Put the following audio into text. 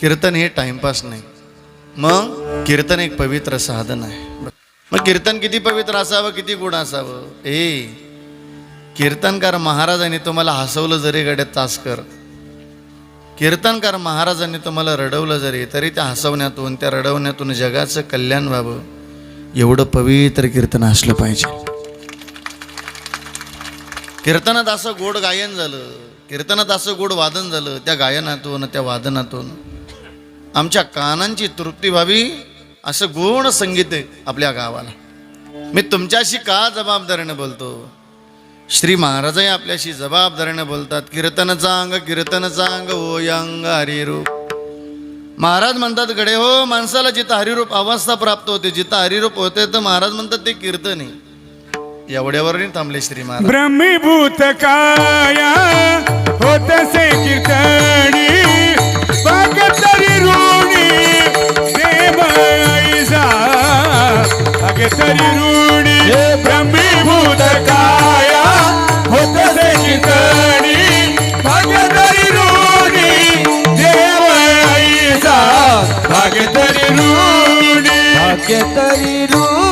कीर्तन हे टाइमपास नाही. मग कीर्तन एक पवित्र साधन आहे. मग कीर्तन किती पवित्र असावं किती गुण असावं? ए कीर्तनकार महाराजांनी तुम्हाला हसवलं जरी गड्यात तासकर कीर्तनकार महाराजांनी तुम्हाला रडवलं जरी तरी त्या हसवण्यातून त्या रडवण्यातून जगाचं कल्याण व्हावं. एवढं पवित्र कीर्तन असलं पाहिजे. कीर्तनात असं गोड गायन झालं कीर्तनात असं गोड वादन झालं त्या गायनातून त्या वादनातून आमच्या कानांची तृप्ती व्हावी असं गुण संगीत आहे आपल्या गावाला. मी तुमच्याशी का जबाबदारीनं बोलतो? श्री महाराजही आपल्याशी जबाबदारीनं बोलतात. कीर्तन चांग कीर्तन चांग ओ अंग हरिरूप. महाराज म्हणतात गडे हो माणसाला जिथं हरिरूप अवस्था प्राप्त होते जिथं हरिरूप होते तर महाराज म्हणतात ते कीर्तन. आहे एवढ्यावर नाही थांबले श्री महाराज. ब्रह्मीभूत काया होत से तरी रूढी ब्रह्मीभूत काया होत चितणी कीर्तनी भगतरी रूढी देव ऐसा. भगतरी रूढी. भाग्य तरी रूढी.